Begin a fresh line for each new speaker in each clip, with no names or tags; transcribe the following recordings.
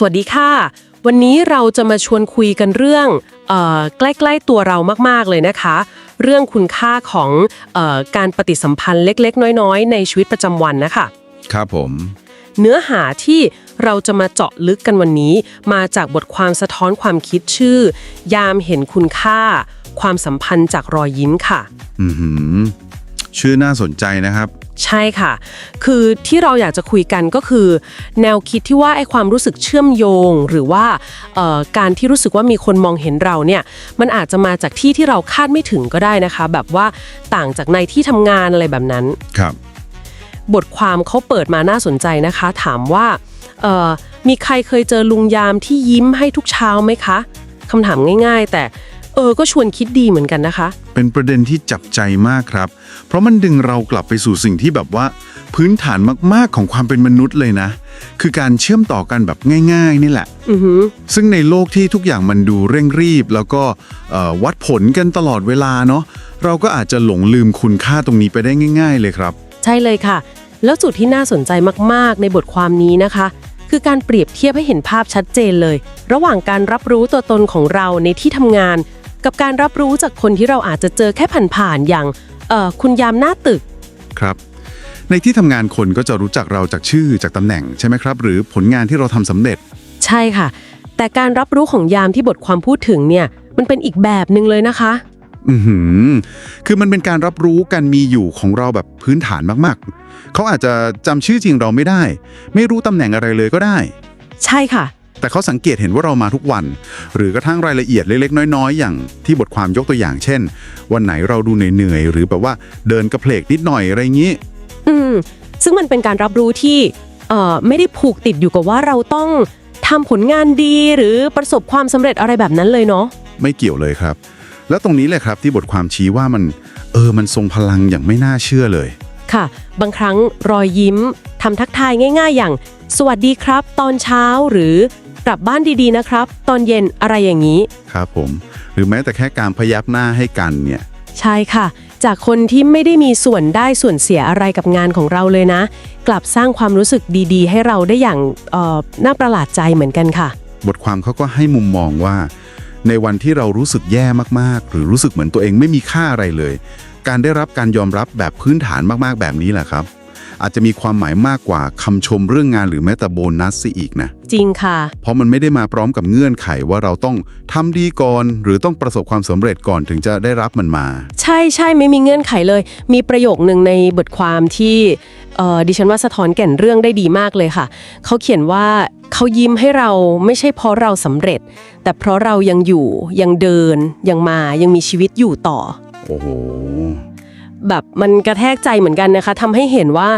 สวัสดีค่ะ วันนี้เราจะมาชวนคุยกันเรื่องเออใกล้ๆตัวเรามากๆเลยนะคะ เรื่องคุณค่าของเออการปฏิสัมพันธ์เล็กๆ น้อยๆ ในชีวิตประจำวันนะคะ
ครับผม
เนื้อหาที่เราจะมาเจาะลึกกันวันนี้ มาจากบทความสะท้อนความคิดชื่อ ยามเห็นคุณค่า ความสัมพันธ์จากรอยยิ้มค่ะ
อือหือชื่อน่าสนใจนะครับ
ใช่ค่ะ คือที่เราอยากจะคุยกันก็คือ แนวคิดที่ว่าไอ้ความรู้สึกเชื่อมโยง หรือว่าเอ่อการที่รู้สึกว่ามีคนมองเห็นเราเนี่ยมันอาจจะมาจากที่ที่เราคาดไม่ถึงก็ได้นะคะ แบบว่าต่างจากในที่ทำงานอะไรแบบนั้น
ครับ
บทความเขาเปิดมาน่าสนใจนะคะ ถามว่าเอ่อมีใครเคยเจอลุงยามที่ยิ้มให้ทุกเช้าไหมคะคำถามง่าย ๆ แต่เออก็ชวนคิดดีเหมือนกันนะคะ
เป็นประเด็นที่จับใจมากครับ เพราะมันดึงเรากลับไปสู่สิ่งที่แบบว่า พื้นฐานมากๆของความเป็นมนุษย์เลยนะ คือการเชื่อมต่อกันแบบง่าย ๆ นี่แหละ
อือหือ
ซึ่งในโลกที่ทุกอย่างมันดูเร่งรีบ แล้วก็เอ่อวัดผลกันตลอดเวลาเนาะเราก็อาจจะหลงลืมคุณค่าตรงนี้ไปได้ง่าย ๆ เลยครับ
ใช่เลยค่ะ แล้วจุดที่น่าสนใจมากๆ ในบทความนี้นะคะ คือการเปรียบเทียบให้เห็นภาพชัดเจนเลย ระหว่างการรับรู้ตัวตนของเราในที่ทำงาน กับการรับรู้จากคนที่เราอาจจะเจอแค่ผ่านๆอย่างเอ่อคุณยามหน้าตึก
ครับ ในที่ทำงานคนก็จะรู้จักเราจากชื่อจากตำแหน่งใช่ไหมครับ หรือผลงานที่เราทำสำเร็จ
ใช่ค่ะ แต่การรับรู้ของยามที่บทความพูดถึงเนี่ย มันเป็นอีกแบบหนึ่งเลยนะคะ
อือหือ คือมันเป็นการรับรู้การมีอยู่ของเราแบบพื้นฐานมากๆ เขาอาจจะจำชื่อจริงเราไม่ได้ ไม่รู้ตำแหน่งอะไรเลยก็ได้
ใช่ค่ะ
แต่เขาสังเกตเห็นว่าเรามาทุกวัน หรือกระทั่งรายละเอียดเล็กๆ น้อยๆ อย่างที่บทความยกตัวอย่างเช่น วันไหนเราดูเหนื่อยๆ หรือแบบว่าเดินกระเพลกนิดหน่อยอะไรอย่างนี้
อืม ซึ่งมันเป็นการรับรู้ที่เอ่อไม่ได้ผูกติดอยู่กับว่าเราต้องทำผลงานดีหรือประสบความสำเร็จอะไรแบบนั้นเลยเนาะ
ไม่เกี่ยวเลยครับ แล้วตรงนี้แหละครับที่บทความชี้ว่ามัน เออมันทรงพลังอย่างไม่น่าเชื่อเลย
ค่ะ บางครั้งรอยยิ้มทำทักทายง่าย ๆ อย่าง สวัสดีครับ ตอนเช้าหรือ กลับบ้านดีๆนะครับ ตอนเย็นอะไรอย่างนี้
ครับผม หรือแม้แต่แค่การพยักหน้าให้กันเนี่ย
ใช่ค่ะ จากคนที่ไม่ได้มีส่วนได้ส่วนเสียอะไรกับงานของเราเลยนะ กลับสร้างความรู้สึกดีๆ ให้เราได้อย่างเอ่อน่าประหลาดใจเหมือนกันค่ะ
บทความเขาก็ให้มุมมองว่า ในวันที่เรารู้สึกแย่มากๆ หรือรู้สึกเหมือนตัวเองไม่มีค่าอะไรเลย การได้รับการยอมรับแบบพื้นฐานมากๆ แบบนี้แหละครับ อาจจะมีความหมายมากกว่าคำชมเรื่องงานหรือแม้แต่โบนัสซะอีกนะ
จริงค่ะ
เพราะมันไม่ได้มาพร้อมกับเงื่อนไขว่าเราต้องทำดีก่อน หรือต้องประสบความสำเร็จก่อนถึงจะได้รับมันมา
ใช่ใช่ไม่มีเงื่อนไขเลย มีประโยคหนึ่งในบทความที่เอ่อดิฉันว่าสะท้อนแก่นเรื่องได้ดีมากเลยค่ะ เขาเขียนว่าเขายิ้มให้เราไม่ใช่เพราะเราสำเร็จ แต่เพราะเรายังอยู่ยังเดินยังมายังมีชีวิตอยู่ต่อ
โอ้โห
แบบมันกระแทกใจเหมือนกันนะคะทำให้เห็นว่า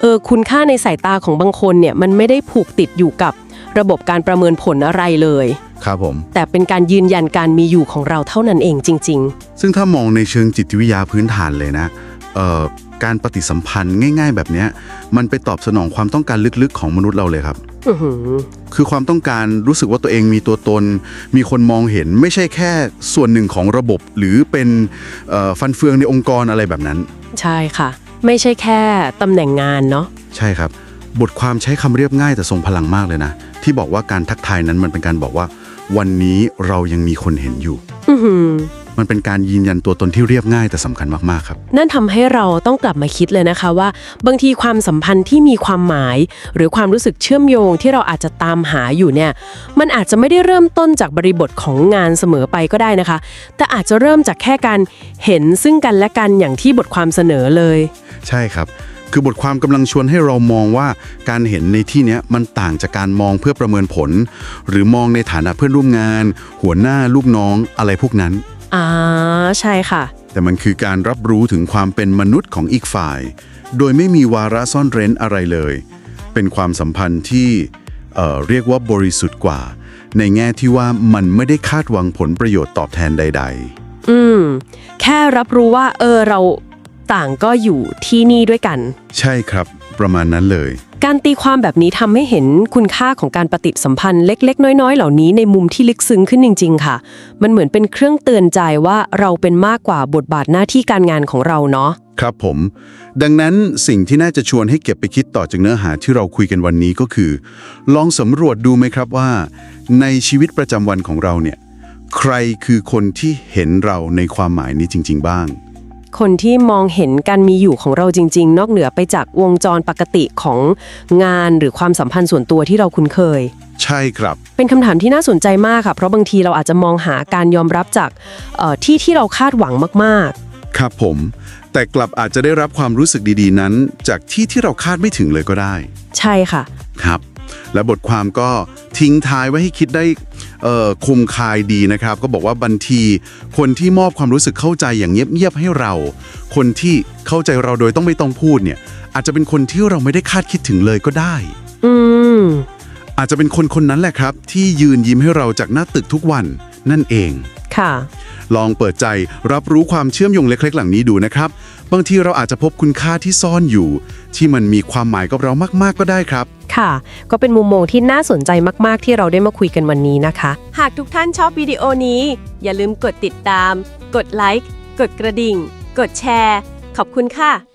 เออคุณค่าในสายตาของบางคนเนี่ยมันไม่ได้ผูกติดอยู่กับระบบการประเมินผลอะไรเลย
ครับผม
แต่เป็นการยืนยันการมีอยู่ของเราเท่านั้นเองจริง
ซึ่งถ้ามองในเชิงจิตวิทยาพื้นฐานเลยนะเอ่อการปฏิสัมพันธ์ง่าย ๆ แบบเนี้ยมันไปตอบสนองความต้องการลึกๆของมนุษย์เราเลยครับ
ๆอื้อหือ
คือความต้องการรู้สึกว่าตัวเองมีตัวตน มีคนมองเห็นไม่ใช่แค่ส่วนหนึ่งของระบบ หรือเป็นเอ่อฟันเฟืองในองค์กรอะไรแบบนั้น
ใช่ค่ะ ไม่ใช่แค่ตำแหน่งงานเนาะ
ใช่ครับ บทความใช้คำเรียบง่ายแต่ทรงพลังมากเลยนะ ที่บอกว่าการทักทายนั้นมันเป็นการบอกว่า วันนี้เรายังมีคนเห็นอยู่
อื้อหือ
มันเป็นการยืนยันตัวตนที่เรียบง่ายแต่สำคัญมากๆครับ
นั่นทำให้เราต้องกลับมาคิดเลยนะคะว่า บางทีความสัมพันธ์ที่มีความหมาย หรือความรู้สึกเชื่อมโยงที่เราอาจจะตามหาอยู่เนี่ย มันอาจจะไม่ได้เริ่มต้นจากบริบทของงานเสมอไปก็ได้นะคะ แต่อาจจะเริ่มจากแค่การเห็นซึ่งกันและกันอย่างที่บทความเสนอเลย
ใช่ครับ คือบทความกำลังชวนให้เรามองว่าการเห็นในที่เนี้ยมันต่างจากการมองเพื่อประเมินผล หรือมองในฐานะเพื่อนร่วมงาน หัวหน้าลูกน้องอะไรพวกนั้น
อ่าใช่ค่ะ
แต่มันคือการรับรู้ถึงความเป็นมนุษย์ของอีกฝ่าย โดยไม่มีวาระซ่อนเร้นอะไรเลย เป็นความสัมพันธ์ที่เอ่อเรียกว่าบริสุทธิ์กว่า ในแง่ที่ว่ามันไม่ได้คาดหวังผลประโยชน์ตอบแทนใด
อืม แค่รับรู้ว่า เออเราต่างก็อยู่ที่นี่ด้วยกัน
ๆใช่ครับ ประมาณนั้นเลย
การตีความแบบนี้ทำให้เห็นคุณค่าของการปฏิสัมพันธ์เล็ก ๆ น้อย ๆ เหล่านี้ในมุมที่ลึกซึ้งขึ้นจริง ๆ ค่ะ มันเหมือนเป็นเครื่องเตือนใจว่าเราเป็นมากกว่าบทบาทหน้าที่การงานของเราเนาะ
ครับผม ดังนั้นสิ่งที่น่าจะชวนให้เก็บไปคิดต่อจากเนื้อหาที่เราคุยกันวันนี้ก็คือ ลองสำรวจดูไหมครับว่า ในชีวิตประจำวันของเราเนี่ยใครคือคนที่เห็นเราในความหมายนี้จริง ๆ บ้าง
คนที่มองเห็นการมีอยู่ของเราจริง ๆ นอกเหนือไปจากวงจรปกติของงานหรือความสัมพันธ์ส่วนตัวที่เราคุ้นเคย
ใช่ครับ
เป็นคำถามที่น่าสนใจมากค่ะ เพราะบางทีเราอาจจะมองหาการยอมรับจากเอ่อที่ที่เราคาดหวังมาก
ครับผม แต่กลับอาจจะได้รับความรู้สึกดีๆนั้น จากที่ที่เราคาดไม่ถึงเลยก็ได้
ๆ ใช่ค่ะ
ครับ และบทความก็ทิ้งท้ายไว้ให้คิดได้เอ่อ คมคายดีนะครับ ก็บอกว่าบันทีคนที่มอบความรู้สึกเข้าใจอย่างเงียบๆให้เรา คนที่เข้าใจเราโดยต้องไม่ต้องพูดเนี่ย อาจจะเป็นคนที่เราไม่ได้คาดคิดถึงเลยก็ได้
อืม
อาจจะเป็นคนคนนั้นแหละครับ ที่ยืนยิ้มให้เราจากหน้าตึกทุกวันนั่นเอง
ค่ะ
ลองเปิดใจรับรู้ความเชื่อมโยงเล็กๆ หลังนี้ดูนะครับ บางทีเราอาจจะพบคุณค่าที่ซ่อนอยู่ ที่มันมีความหมายกับเรามากๆก็ได้ครับ
ค่ะ ก็เป็นมุมมองที่น่าสนใจมาก ๆ ที่เราได้มาคุยกันวันนี้นะคะ หากทุกท่านชอบวิดีโอนี้ อย่าลืมกดติดตาม กดไลค์ กดกระดิ่ง กดแชร์ ขอบคุณค่ะ